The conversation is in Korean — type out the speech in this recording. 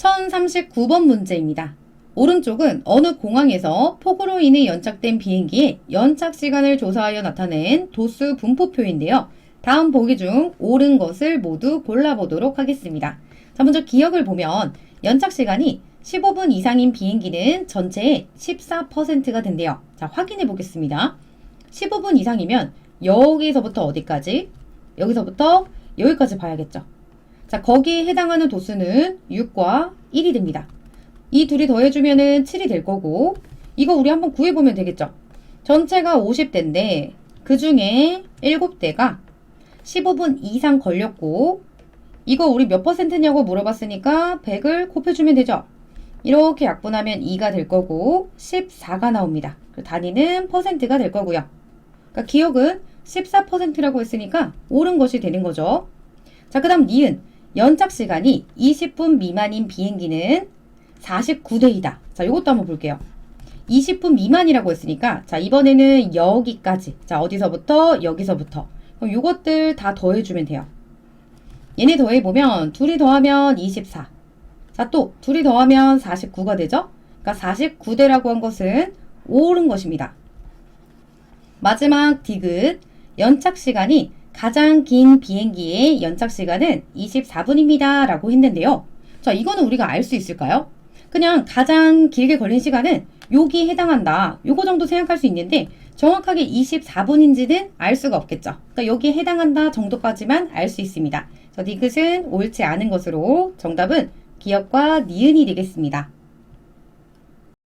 1039번 문제입니다. 오른쪽은 어느 공항에서 폭우로 인해 연착된 비행기의 연착 시간을 조사하여 나타낸 도수 분포표인데요. 다음 보기 중 옳은 것을 모두 골라보도록 하겠습니다. 자, 먼저 기억을 보면 연착 시간이 15분 이상인 비행기는 전체의 14%가 된대요. 자, 확인해 보겠습니다. 15분 이상이면 여기서부터 어디까지? 여기서부터 여기까지 봐야겠죠. 자, 거기에 해당하는 도수는 6과 1이 됩니다. 이 둘이 더해주면은 7이 될 거고, 이거 우리 한번 구해보면 되겠죠. 전체가 50대인데, 그 중에 7대가 15분 이상 걸렸고, 이거 우리 몇 퍼센트냐고 물어봤으니까 100을 곱해주면 되죠. 이렇게 약분하면 2가 될 거고, 14가 나옵니다. 그 단위는 퍼센트가 될 거고요. 그러니까 기억은 14%라고 했으니까 옳은 것이 되는 거죠. 자, 그 다음 니은. 연착 시간이 20분 미만인 비행기는 49대이다. 자, 요것도 한번 볼게요. 20분 미만이라고 했으니까, 자, 이번에는 여기까지. 자, 어디서부터? 여기서부터. 그럼 요것들 다 더해주면 돼요. 얘네 더해보면, 둘이 더하면 24. 자, 또, 둘이 더하면 49가 되죠? 그러니까 49대라고 한 것은 옳은 것입니다. 마지막 디귿. 연착 시간이 가장 긴 비행기의 연착 시간은 24분입니다. 라고 했는데요. 자, 이거는 우리가 알 수 있을까요? 그냥 가장 길게 걸린 시간은 여기에 해당한다. 요거 정도 생각할 수 있는데 정확하게 24분인지는 알 수가 없겠죠. 그러니까 여기에 해당한다 정도까지만 알 수 있습니다. 저 디귿은 옳지 않은 것으로 정답은 기억과 니은이 되겠습니다.